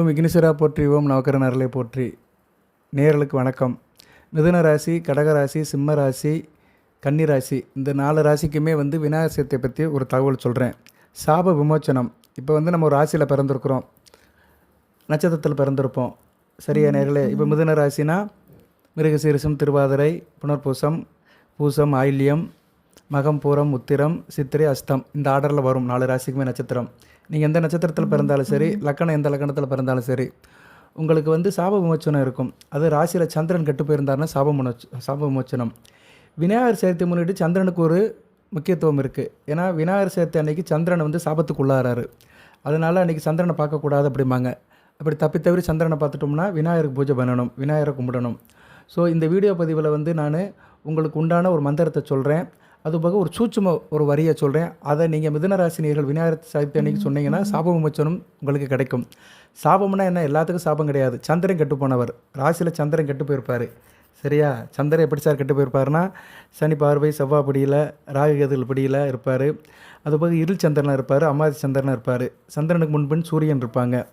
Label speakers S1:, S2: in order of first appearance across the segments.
S1: ஓம் விக்னேஸ்வரா போற்றி ஓம் நவக்கரன் அருளை போற்றி. நேயர்களுக்கு வணக்கம். மிதுன ராசி கடக ராசி சிம்ம ராசி கன்னி ராசி இந்த நாலு ராசிக்குமே வந்து விநாயகர் சதுர்த்தியை பற்றி ஒரு தகவல் சொல்கிறேன் சாப விமோச்சனம். இப்போ வந்து நம்ம ஒரு ராசியில் பிறந்திருக்கிறோம். நட்சத்திரத்தில் பிறந்திருப்போம். சரியா நேர்களே? இப்போ மிதுன ராசினா மிருகசீரிசம் திருவாதிரை புனர்பூசம் பூசம் ஆயில்யம் மகம் பூரம் உத்திரம் சித்திரை அஸ்தம். இந்த ஆர்டரில் வரும் நாலு ராசிக்குமே நட்சத்திரம். நீங்கள் எந்த நட்சத்திரத்தில் பிறந்தாலும் சரி லக்கணம் எந்த லக்கணத்தில் பிறந்தாலும் சரி உங்களுக்கு வந்து சாப விமோச்சனம் இருக்கும். அது ராசியில் சந்திரன் கெட்டு போயிருந்தாருன்னா சாப விமோச்ச சாப விமோச்சனம். விநாயகர் சதுர்த்தி முன்னிட்டு சந்திரனுக்கு ஒரு முக்கியத்துவம் இருக்குது ஏன்னா விநாயகர் சதுர்த்தி அன்னைக்கு சந்திரன் வந்து சாபத்துக்குள்ளாராரு அதனால் அன்றைக்கி சந்திரனை பார்க்கக்கூடாது அப்படிம்பாங்க. அப்படி தப்பி தவிர சந்திரனை பார்த்துட்டோம்னா விநாயகருக்கு பூஜை பண்ணணும் விநாயகரை கும்பிடணும். ஸோ இந்த வீடியோ பதிவில் வந்து நான் உங்களுக்கு உண்டான ஒரு மந்திரத்தை சொல்கிறேன் அதுபோக ஒரு சூட்சும ஒரு வரியை சொல்கிறேன். அதை நீங்கள் மிதுனராசினியர்கள் விநாயகர் சதுர்த்தி அன்னைக்கு சொன்னீங்கன்னா சாப விமோச்சனம் உங்களுக்கு கிடைக்கும். சாபம்னா என்ன? எல்லாத்துக்கும் சாபம் கிடையாது. சந்திரன் கெட்டு போனவர். ராசியில் சந்திரன் கெட்டு போயிருப்பார். சரியா? சந்திரன் எப்படி சார் கெட்டு போயிருப்பாருன்னா சனி பார்வை செவ்வாய் பிடியில் ராகு பிடியில் இருப்பார். அதுபோக இருள் சந்திரனாக இருப்பார் அமாதி சந்திரனாக இருப்பார். சந்திரனுக்கு முன்பின் சூரியன் இருப்பாங்க.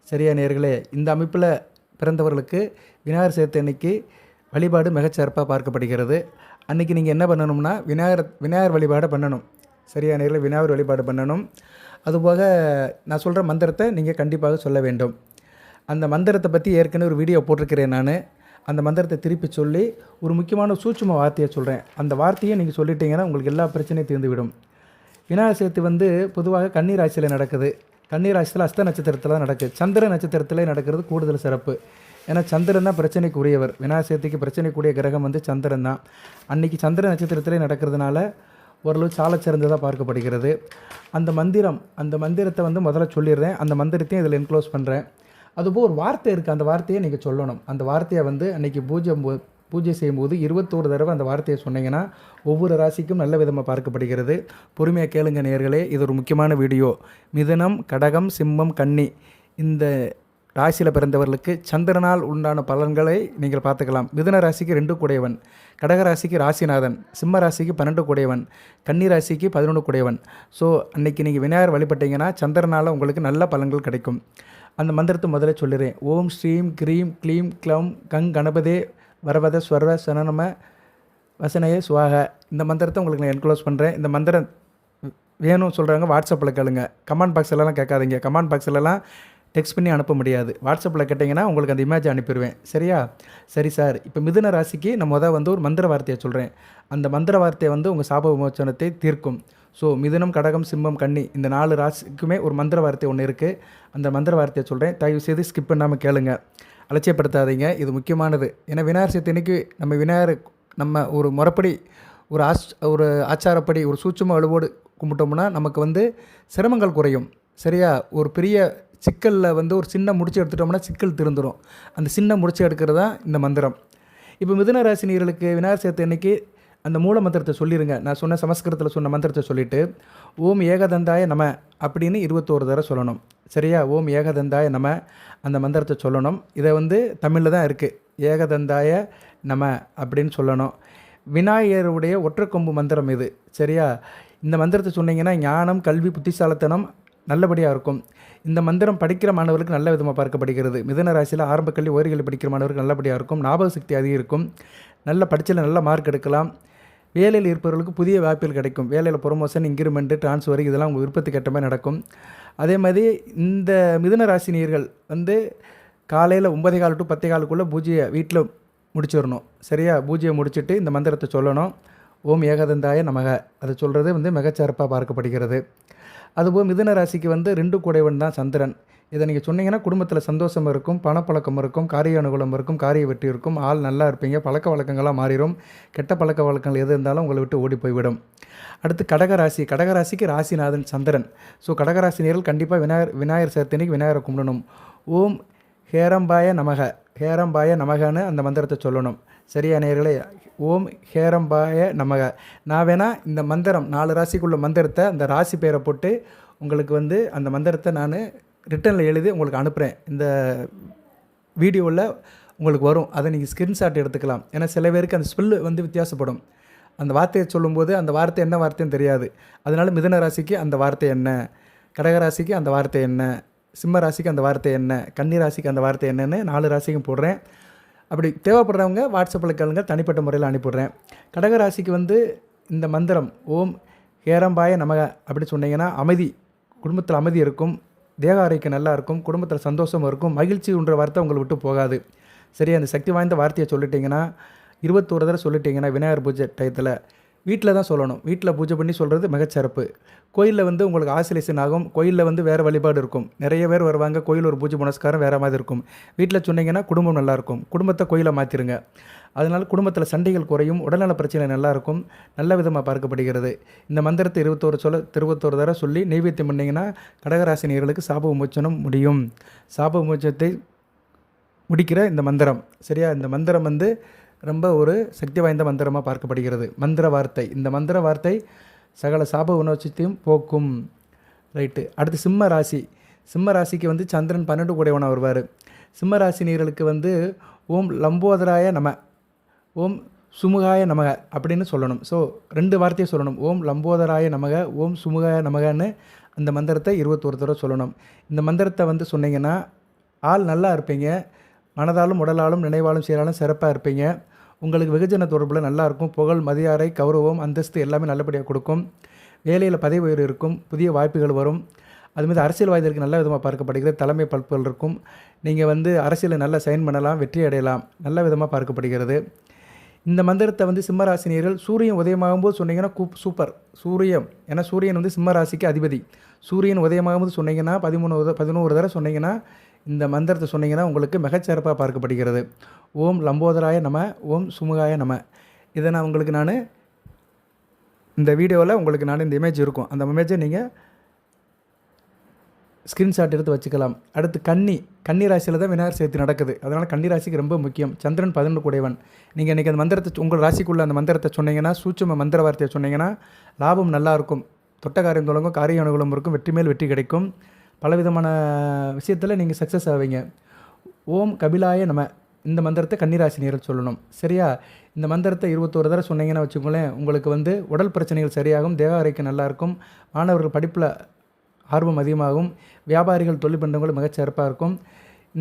S1: சரியா நேர்களே? இந்த அமைப்பில் பிறந்தவர்களுக்கு விநாயகர் சதுர்த்தி அன்னைக்கு வழிபாடு மிகச்சிறப்பாக பார்க்கப்படுகிறது. அன்றைக்கி நீங்கள் என்ன பண்ணணும்னா விநாயகர் விநாயகர் வழிபாடு பண்ணணும். சரியான நேரில் விநாயகர் வழிபாடு பண்ணணும். அதுபோக நான் சொல்கிற மந்திரத்தை நீங்கள் கண்டிப்பாக சொல்ல வேண்டும். அந்த மந்திரத்தை பற்றி ஏற்கனவே ஒரு வீடியோ போட்டிருக்கிறேன் நான். அந்த மந்திரத்தை திருப்பி சொல்லி ஒரு முக்கியமான சூட்சும வார்த்தையை சொல்கிறேன் அந்த வார்த்தையை நீங்கள் சொல்லிட்டீங்கன்னா உங்களுக்கு எல்லா பிரச்சனையும் தீர்ந்துவிடும். விநாயகர் சதுர்த்தி வந்து பொதுவாக கன்னி ராசியில் நடக்குது. கன்னி ராசியில் அஸ்த நட்சத்திரத்தில் தான் நடக்குது சந்திர நட்சத்திரத்தில் நடக்கிறது கூடுதல் சிறப்பு. ஏன்னா சந்திரன் தான் பிரச்சனைக்குரியவர். விநாயகர் சதுர்த்திக்கு பிரச்சனைக்குரிய கிரகம் வந்து சந்திரன் தான் அன்றைக்கி சந்திர நட்சத்திரத்திலே நடக்கிறதுனால ஓரளவு சால சிறந்ததாக பார்க்கப்படுகிறது. அந்த மந்திரம் அந்த மந்திரத்தை வந்து முதல்ல சொல்லிடுறேன். அந்த மந்திரத்தையும் இதில் என்க்ளோஸ் பண்ணுறேன் அதுபோல் ஒரு வார்த்தை இருக்குது அந்த வார்த்தையை நீங்கள் சொல்லணும். அந்த வார்த்தையை வந்து அன்றைக்கி பூஜை போ- பூஜை செய்யும்போது இருபத்தோரு தடவை அந்த வார்த்தையை சொன்னீங்கன்னா ஒவ்வொரு ராசிக்கும் நல்ல விதமாக பார்க்கப்படுகிறது. பொறுமையாக கேளுங்க நேர்களே இது ஒரு முக்கியமான வீடியோ. மிதனம் கடகம் சிம்மம் கன்னி. இந்த ராசியில் பிறந்தவர்களுக்கு சந்திரனால் உண்டான பலன்களை நீங்கள் பார்த்துக்கலாம். மிதுன ராசிக்கு ரெண்டு கூடையவன் கடக ராசிக்கு ராசிநாதன் சிம்ம ராசிக்கு பன்னெண்டு கூடையவன் கன்னி ராசிக்கு பதினொன்று கூடையவன். ஸோ அன்னைக்கு நீங்கள் விநாயகர் வழிபட்டீங்கன்னா சந்திரனால் உங்களுக்கு நல்ல பலன்கள் கிடைக்கும். அந்த மந்திரத்தை முதல்ல சொல்லிடுறேன் ஓம் ஸ்ரீம் க்ரீம் க்ளீம் க்ளம் கங் கணபதே வரவத ஸ்வர சனநம வசனையே சுவாக. இந்த மந்திரத்தை உங்களுக்கு நான் என்க்ளோஸ் பண்ணுறேன் இந்த மந்திரம் வேணும் சொல்கிறாங்க வாட்ஸ்அப்பில் கேளுங்க. கமெண்ட் பாக்ஸ்லலாம் கேட்காதீங்க. கமெண்ட் பாக்ஸ்லலாம் டெக்ஸ்ட் பண்ணி அனுப்ப முடியாது. வாட்ஸ்அப்பில் கேட்டிங்கன்னா உங்களுக்கு அந்த இமேஜ் அனுப்பிடுவேன் சரியா? சரி சார் இப்போ மிதுன ராசிக்கு நான் மொதல் வந்து ஒரு மந்திர வார்த்தையை சொல்கிறேன் அந்த மந்திர வார்த்தையை வந்து உங்கள் சாப விமோச்சனத்தை தீர்க்கும். ஸோ மிதுனம் கடகம் சிம்மம் கன்னி இந்த நாலு ராசிக்குமே ஒரு மந்திர வார்த்தை ஒன்று இருக்குது அந்த மந்திர வார்த்தையை சொல்கிறேன் தயவு செய்து ஸ்கிப் பண்ணாமல் கேளுங்க. அலட்சியப்படுத்தாதீங்க. இது முக்கியமானது. ஏன்னா விநாயகர் சதுர்த்தினைக்கு நம்ம விநாயகர் நம்ம ஒரு முறைப்படி ஒரு ஆச் ஒரு ஆச்சாரப்படி ஒரு சூட்சம வலுவோடு கும்பிட்டோம்னா நமக்கு வந்து சிரமங்கள் குறையும். சரியா? ஒரு பெரிய சிக்கலில் வந்து ஒரு சின்ன முடிச்சு எடுத்துட்டோம்னா சிக்கல் திருந்துடும் அந்த சின்ன முடிச்சு எடுக்கிறது தான் இந்த மந்திரம். இப்போ மிதுன ராசினியர்களுக்கு விநாயகர் சேர்த்து அன்னைக்கு அந்த மூல மந்திரத்தை சொல்லிடுங்க நான் சொன்ன சமஸ்கிருதத்தில் சொன்ன மந்திரத்தை சொல்லிவிட்டு ஓம் ஏகதந்தாய நம அப்படின்னு இருபத்தோரு தடவை சொல்லணும். சரியா? ஓம் ஏகதந்தாய நம அந்த மந்திரத்தை சொல்லணும். இதை வந்து தமிழில் தான் இருக்குது ஏகதந்தாய நம அப்படின்னு சொல்லணும். விநாயகருடைய ஒற்றை கொம்பு மந்திரம் இது. சரியா? இந்த மந்திரத்தை சொன்னீங்கன்னா ஞானம் கல்வி புத்திசாலத்தனம் நல்லபடியாக இருக்கும். இந்த மந்திரம் படிக்கிற மாணவர்களுக்கு நல்ல விதமாக பார்க்கப்படுகிறது. மிதன ராசியில் ஆரம்ப கல்வி உயர்கல்வி படிக்கிற மாணவர்களுக்கு நல்லபடியாக இருக்கும். ஞாபக சக்தி அதிகரிக்கும் நல்ல படிச்சில் நல்ல மார்க் எடுக்கலாம். வேலையில் இருப்பவர்களுக்கு புதிய வாய்ப்புகள் கிடைக்கும். வேலையில் ப்ரொமோஷன் இன்க்ரிமெண்ட்டு ட்ரான்ஸ்ஃபர் இதெல்லாம் உங்கள் விருப்பத்துக்கு ஏற்ற மாதிரி நடக்கும். அதே மாதிரி இந்த மிதுன ராசினியர்கள் வந்து காலையில் ஒன்பதே கால் டு பத்தே காலுக்குள்ளே பூஜையை வீட்டில் முடிச்சிடணும். சரியா? பூஜையை முடிச்சுட்டு இந்த மந்திரத்தை சொல்லணும். ஓம் ஏகதந்தாய நமக. அதை சொல்கிறது வந்து மிகச்சிறப்பாக பார்க்கப்படுகிறது. அதுபோல் மிதுன ராசிக்கு வந்து ரெண்டு குடைவன் தான் சந்திரன். இதை நீங்கள் சொன்னீங்கன்னா குடும்பத்தில் சந்தோஷம் இருக்கும் பணப்பழக்கம் இருக்கும் காரிய அனுகூலம் இருக்கும் காரிய வெற்றி இருக்கும் ஆள் நல்லா இருப்பீங்க பழக்க வழக்கங்களாக மாறிடும் கெட்ட பழக்க வழக்கங்கள் எது இருந்தாலும் உங்களை விட்டு ஓடி போய்விடும். அடுத்து கடகராசி கடகராசிக்கு ராசிநாதன் சந்திரன். ஸோ கடகராசினியர்கள் கண்டிப்பாக விநாயகர் விநாயகர் சதுர்த்தினிக்கு விநாயகரை கும்பிடணும். ஓம் ஹேரம்பாய நமக ஹேரம்பாய நமகன்னு அந்த மந்திரத்தை சொல்லணும். சரியா நேர்களே ஓம் ஹேரம்பாய நமக. நான் வேணால் இந்த மந்திரம் நாலு ராசிக்குள்ள மந்திரத்தை அந்த ராசி பேரை போட்டு உங்களுக்கு வந்து அந்த மந்திரத்தை நான் ரிட்டனில் எழுதி உங்களுக்கு அனுப்புகிறேன் இந்த வீடியோவில் உங்களுக்கு வரும். அதை நீங்கள் ஸ்க்ரீன்ஷாட் எடுத்துக்கலாம். ஏன்னா சில பேருக்கு அந்த ஸ்பெல்லு வந்து வித்தியாசப்படும். அந்த வார்த்தையை சொல்லும்போது அந்த வார்த்தை என்ன வார்த்தைன்னு தெரியாது. அதனால் மிதுன ராசிக்கு அந்த வார்த்தை என்ன? கடகராசிக்கு அந்த வார்த்தை என்ன? சிம்ம ராசிக்கு அந்த வார்த்தை என்ன? கன்னி ராசிக்கு அந்த வார்த்தை என்னன்னு நாலு ராசிக்கும் போடுறேன். அப்படி தேவைப்படுறவங்க வாட்ஸ்அப்பில் கேளுங்க தனிப்பட்ட முறையில் அனுப்பிவிட்றேன். கடகராசிக்கு வந்து இந்த மந்திரம் ஓம் ஏரம்பாய நமக அப்படி சொன்னீங்கன்னா அமைதி குடும்பத்தில் அமைதி இருக்கும் தேக ஆரோக்கியம் நல்லா இருக்கும் குடும்பத்தில் சந்தோஷம் இருக்கும் மகிழ்ச்சின்ற வார்த்தை உங்களை விட்டு போகாது. சரி அந்த சக்தி வாய்ந்த வார்த்தையை சொல்லிட்டீங்கன்னா இருபத்தோரு தடவை சொல்லிட்டீங்கன்னா விநாயகர் பூஜை டயத்தில் வீட்டில் தான் சொல்லணும். வீட்டில் பூஜை பண்ணி சொல்கிறது மிகச்சிறப்பு. கோயிலில் வந்து உங்களுக்கு ஆசிலேஷன் ஆகும். கோயிலில் வந்து வேறு வழிபாடு இருக்கும். நிறைய பேர் வருவாங்க. கோயில் ஒரு பூஜை புனஸ்காரம் வேறு மாதிரி இருக்கும். வீட்டில் சொன்னீங்கன்னா குடும்பம் நல்லாயிருக்கும் குடும்பத்தை கோயிலை மாற்றிருங்க அதனால் குடும்பத்தில் சண்டைகள் குறையும். உடல்நல பிரச்சனை நல்லாயிருக்கும் நல்ல விதமாக பார்க்கப்படுகிறது. இந்த மந்திரத்தை இருபத்தோரு சொல்ல இருபத்தோரு தடவை சொல்லி நெய்வேத்தியம் பண்ணிங்கன்னா கடகராசினியர்களுக்கு சாப விமோச்சனம் முடியும். சாப விமோச்சனத்தை முடிக்கிற இந்த மந்திரம். சரியா? இந்த மந்திரம் வந்து ரொம்ப ஒரு சக்தி வாய்ந்த மந்திரமாக பார்க்கப்படுகிறது. மந்திர வார்த்தை. இந்த மந்திர வார்த்தை சகல சாப உணர்ச்சியத்தையும் போக்கும். ரைட்டு. அடுத்து சிம்ம ராசி. சிம்ம ராசிக்கு வந்து சந்திரன் பன்னெண்டு கூடையவனாக வருவார். சிம்ம ராசினியர்களுக்கு வந்து ஓம் லம்போதராய நம ஓம் சுமுகாய நமக அப்படின்னு சொல்லணும். ஸோ ரெண்டு வார்த்தையை சொல்லணும். ஓம் லம்போதராய நமக ஓம் சுமுகாய நமகன்னு அந்த மந்திரத்தை இருபத்தொரு தடவை சொல்லணும். இந்த மந்திரத்தை வந்து சொன்னீங்கன்னா ஆள் நல்லா இருப்பீங்க. மனதாலும் உடலாலும் நினைவாலும் செயலாலும் சிறப்பாக இருப்பீங்க. உங்களுக்கு வெகுஜன தொடர்பில் நல்லாயிருக்கும் புகழ் மதியாரை கௌரவம் அந்தஸ்து எல்லாமே நல்லபடியாக கொடுக்கும். வேலையில் பதவி உயர்வு இருக்கும். புதிய வாய்ப்புகள் வரும். அதுமாதிரி அரசியல்வாதிகளுக்கு நல்ல விதமாக பார்க்கப்படுகிறது. தலைமை பல்புகள் இருக்கும். நீங்கள் வந்து அரசியலில் நல்லா சைன் பண்ணலாம் வெற்றி அடையலாம். நல்ல விதமாக பார்க்கப்படுகிறது. இந்த மந்திரத்தை வந்து சிம்மராசினியர்கள் சூரியன் உதயமாகும்போது சொன்னீங்கன்னா கூப் சூப்பர். சூரியன். ஏன்னா சூரியன் வந்து சிம்மராசிக்கு அதிபதி. சூரியன் உதயமாகும்போது சொன்னீங்கன்னா பதிமூணு உத- பதினோரு தடவை சொன்னீங்கன்னா இந்த மந்திரத்தை சொன்னீங்கன்னா உங்களுக்கு மிகச்சிறப்பாக பார்க்கப்படுகிறது. ஓம் லம்போதராய நம ஓம் சுமுகாய நம. இதை நான் உங்களுக்கு நான் இந்த வீடியோவில் உங்களுக்கு நான் இந்த இமேஜ் இருக்கும். அந்த இமேஜை நீங்கள் ஸ்க்ரீன்ஷாட் எடுத்து வச்சுக்கலாம். அடுத்து கன்னி கன்னி ராசியில் தான் விநாயகர் சேர்த்து நடக்குது. அதனால் கன்னி ராசிக்கு ரொம்ப முக்கியம். சந்திரன் பதினொன்று கூடையவன். நீங்கள் இன்றைக்கி அந்த மந்திரத்தை உங்கள் ராசிக்குள்ளே அந்த மந்திரத்தை சொன்னீங்கன்னா சூட்சம மந்திர வார்த்தையை சொன்னீங்கன்னா லாபம் நல்லாயிருக்கும் தொட்ட காரியம் தொடங்கும் காரிய அனுகூலம் இருக்கும் வெற்றி மேல் வெற்றி கிடைக்கும். பலவிதமான விஷயத்தில் நீங்கள் சக்ஸஸ் ஆவீங்க. ஓம் கபிலாய நம்ம இந்த மந்திரத்தை கன்னிராசினியர்கள் சொல்லணும். சரியா? இந்த மந்திரத்தை இருபத்தோரு தடவை சொன்னீங்கன்னா வச்சுக்கோங்களேன் உங்களுக்கு வந்து உடல் பிரச்சனைகள் சரியாகும் தேக ஆரோக்கியம் நல்லாயிருக்கும் மாணவர்கள் படிப்பில் ஆர்வம் அதிகமாகும் வியாபாரிகள் தொழில் பண்ணுறவங்களும் மிகச்சிறப்பாக இருக்கும்.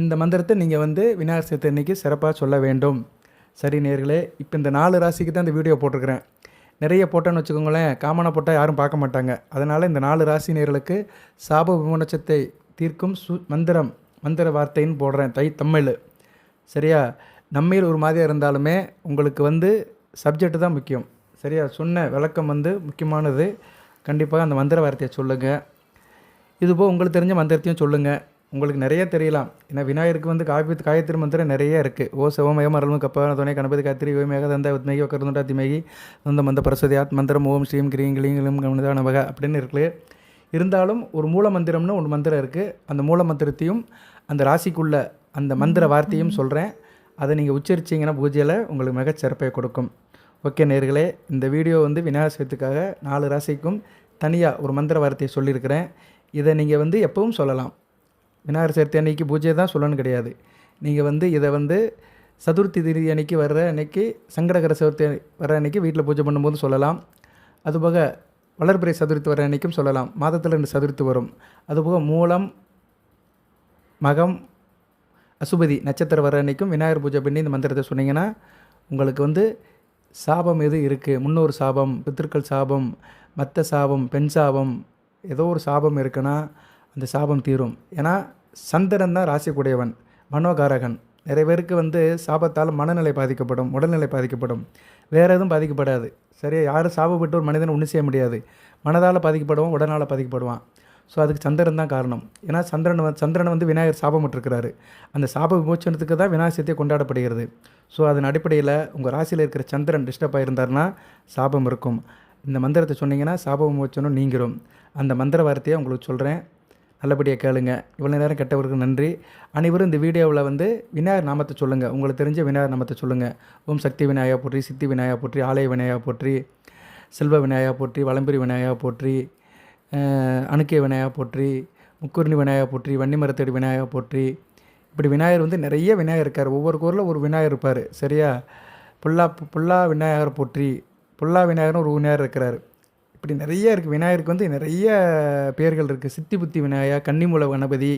S1: இந்த மந்திரத்தை நீங்கள் வந்து விநாயகர் சதுர்த்தி அன்னைக்கு சிறப்பாக சொல்ல வேண்டும். சரி நேர்களே இப்போ இந்த நாலு ராசிக்கு தான் இந்த வீடியோ போட்டிருக்கிறேன். நிறைய போட்டோன்னு வச்சுக்கோங்களேன். காமனாக போட்டால் யாரும் பார்க்க மாட்டாங்க. அதனால் இந்த நாலு ராசி நேர்களுக்கு சாப விமோச்சத்தை தீர்க்கும் சு மந்திரம் மந்திர வார்த்தைன்னு போடுறேன். தை தமிழ். சரியா? நம்மையில் ஒரு மாதிரியாக இருந்தாலுமே உங்களுக்கு வந்து சப்ஜெக்ட் தான் முக்கியம். சரியா? சொன்ன விளக்கம் வந்து முக்கியமானது. கண்டிப்பாக அந்த மந்திர வார்த்தையை சொல்லுங்கள் இதுபோல் உங்களுக்கு தெரிஞ்ச மந்திரத்தையும் சொல்லுங்கள் உங்களுக்கு நிறைய தெரியலாம். ஏன்னா விநாயகருக்கு வந்து காயத்ரி காயத்ரி மந்திரம் நிறைய இருக்குது ஓ சிவமயம் அருளும் கப்பான துணை கணபதி காத்திரி ஓமேக தந்த உத்மேகி வக்கரதுண்டா திமேகி அந்த மந்த பரஸ்வதி ஆத் மந்திரம் ஓம் ஸ்ரீம் கிரீம் கிளீம் கிளீம் கமனிதா நமக அப்படின்னு இருக்குது இருந்தாலும் ஒரு மூல மந்திரம்னு ஒரு மந்திரம் இருக்குது அந்த மூல மந்திரத்தையும் அந்த ராசிக்குள்ள அந்த மந்திர வார்த்தையும் சொல்கிறேன் அதை நீங்கள் உச்சரிச்சிங்கன்னா பூஜையில் உங்களுக்கு மிகச் சிறப்பை கொடுக்கும். ஓகே நேர்களே இந்த வீடியோ வந்து விநாயகர் நாலு ராசிக்கும் தனியாக ஒரு மந்திர வார்த்தையை சொல்லியிருக்கிறேன். இதை நீங்கள் வந்து எப்பவும் சொல்லலாம். விநாயகர் சதுர்த்தி அன்னைக்கு பூஜை தான் சொல்லணும்னு கிடையாது. நீங்கள் வந்து இதை வந்து சதுர்த்தி திதி அன்னைக்கு வர்ற அன்னைக்கு சங்கடகர சதுர்த்தி வர அன்னைக்கு வீட்டில் பூஜை பண்ணும்போது சொல்லலாம். அதுபோக வளர்பிறை சதுர்த்தி வர அன்னைக்கும் சொல்லலாம். மாதத்தில் ரெண்டு சதுர்த்தி வரும். அதுபோக மூலம் மகம் அசுபதி நட்சத்திரம் வர அன்னைக்கும் விநாயகர் பூஜை பண்ணி இந்த மந்திரத்தை சொன்னீங்கன்னா உங்களுக்கு வந்து சாபம் எது இருக்குது முன்னோர் சாபம் பித்திருக்கள் சாபம் மற்ற சாபம் பெண் சாபம் ஏதோ ஒரு சாபம் இருக்குன்னா அந்த சாபம் தீரும். ஏன்னா சந்திரன் தான் ராசிக்குடையவன் மனோகாரகன். நிறைய பேருக்கு வந்து சாபத்தால் மனநிலை பாதிக்கப்படும் உடல்நிலை பாதிக்கப்படும். வேறு எதுவும் பாதிக்கப்படாது. சரியா? யாரும் சாபப்பட்டு ஒரு மனிதனை ஒன்றும் செய்ய முடியாது. மனதால் பாதிக்கப்படுவான் உடனால் பாதிக்கப்படுவான். ஸோ அதுக்கு சந்திரன் தான் காரணம். ஏன்னா சந்திரன் வந்து சந்திரனை வந்து விநாயகர் சாபமிட்டிருக்கிறாரு அந்த சாப விமோச்சனத்துக்கு தான் விநாயகர் சதுர்த்தி கொண்டாடப்படுகிறது. ஸோ அதன் அடிப்படையில் உங்கள் ராசியில் இருக்கிற சந்திரன் டிஸ்டர்ப் ஆகியிருந்தார்னா சாபம் இருக்கும். இந்த மந்திரத்தை சொன்னீங்கன்னா சாப விமோச்சனம் நீங்கிரும். அந்த மந்திர வார்த்தையை உங்களுக்கு சொல்கிறேன் நல்லபடியாக கேளுங்க. இவ்வளோ நேரம் கெட்டவருக்கு நன்றி. அனைவரும் இந்த வீடியோவில் வந்து விநாயகர் நாமத்தை சொல்லுங்கள் உங்களுக்கு தெரிஞ்ச விநாயகர் நாமத்தை சொல்லுங்கள் ஓம் சக்தி விநாயகா போற்றி சித்தி விநாயகா போற்றி ஆலய விநாயகா போற்றி செல்வ விநாயகா போற்றி வளம்பெரி விநாயகா போற்றி அணுக்கிய விநாயகா போற்றி முக்குருணி விநாயகா போற்றி வன்னிமரத்தடி விநாயகா போற்றி. இப்படி விநாயகர் வந்து நிறைய விநாயகர் இருக்கார். ஒவ்வொரு கோரில் ஒரு விநாயகர் இருப்பார். சரியா? புல்லா புல்லா விநாயகர் போற்றி புல்லா விநாயகர்னு ஒரு விநாயகர் இருக்கிறார். இப்படி நிறைய இருக்குது விநாயகருக்கு வந்து நிறைய பேர்கள் இருக்குது சித்தி புத்தி விநாயகா கன்னிமூல கணபதி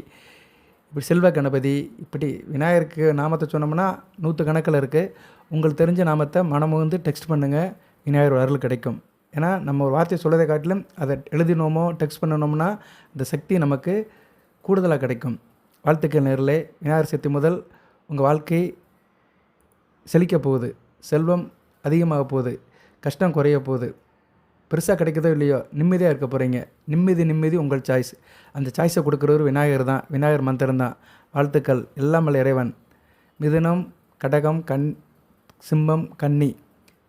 S1: இப்படி செல்வ கணபதி இப்படி விநாயகருக்கு நாமத்தை சொன்னோம்னா நூற்று கணக்கில் இருக்குது உங்களுக்கு தெரிஞ்ச நாமத்தை மனமுகந்து டெக்ஸ்ட் பண்ணுங்கள் விநாயகர் அருள் கிடைக்கும். ஏன்னா நம்ம ஒரு வார்த்தையை சொல்வதை காட்டிலும் அதை எழுதினோமோ டெக்ஸ்ட் பண்ணணும்னா அந்த சக்தி நமக்கு கூடுதலாக கிடைக்கும். வாழ்த்துக்கள் நேரிலே விநாயகர் சக்தி முதல் உங்கள் வாழ்க்கை செழிக்க போகுது. செல்வம் அதிகமாக போகுது. கஷ்டம் குறைய போகுது. பெருசாக கிடைக்குதோ இல்லையோ நிம்மதியாக இருக்க போகிறீங்க நிம்மதி நிம்மதி உங்கள் சாய்ஸ் அந்த சாய்ஸை கொடுக்குறவர் விநாயகர் தான். விநாயகர் மந்திரம் தான். வாழ்த்துக்கள். எல்லாமல் இறைவன். மிதுனம் கடகம் கண் சிம்மம் கன்னி.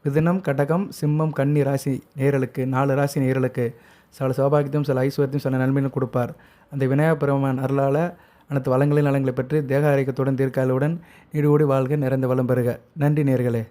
S1: மிதுனம் கடகம் சிம்மம் கன்னி ராசி நேரலுக்கு நாலு ராசி நேரலுக்கு சில சௌபாகியத்தையும் சில ஐஸ்வர்யத்தையும் சில நன்மையிலும் கொடுப்பார். அந்த விநாயகப் பெருமான் அருளால் அனைத்து வளங்களின் நலங்களை பெற்று தேக ஆரோக்கியத்துடன் தீர்க்காலுடன் நீடோடி வாழ்க நிறைந்த வளம் பெறுக. நன்றி நேர்களே